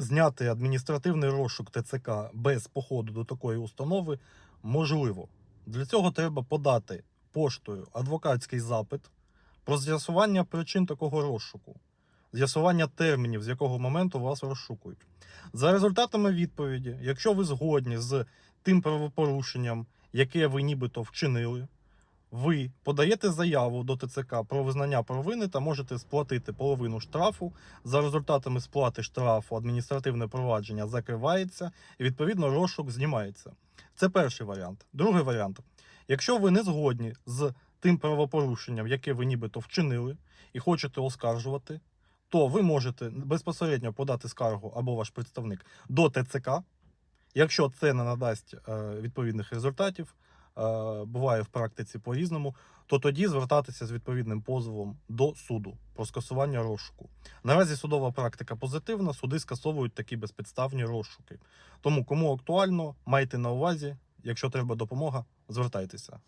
зняти адміністративний розшук ТЦК без походу до такої установи можливо. Для цього треба подати поштою адвокатський запит про з'ясування причин такого розшуку, з'ясування термінів, з якого моменту вас розшукують. За результатами відповіді, якщо ви згодні з тим правопорушенням, яке ви нібито вчинили, ви подаєте заяву до ТЦК про визнання провини та можете сплатити половину штрафу. За результатами сплати штрафу адміністративне провадження закривається і відповідно розшук знімається. Це перший варіант. Другий варіант. Якщо ви не згодні з тим правопорушенням, яке ви нібито вчинили, і хочете оскаржувати, то ви можете безпосередньо подати скаргу або ваш представник до ТЦК. Якщо це не надасть е, відповідних результатів, буває в практиці по-різному, то тоді звертатися з відповідним позовом до суду про скасування розшуку. Наразі судова практика позитивна, суди скасовують такі безпідставні розшуки. Тому кому актуально, майте на увазі, якщо треба допомога, звертайтеся.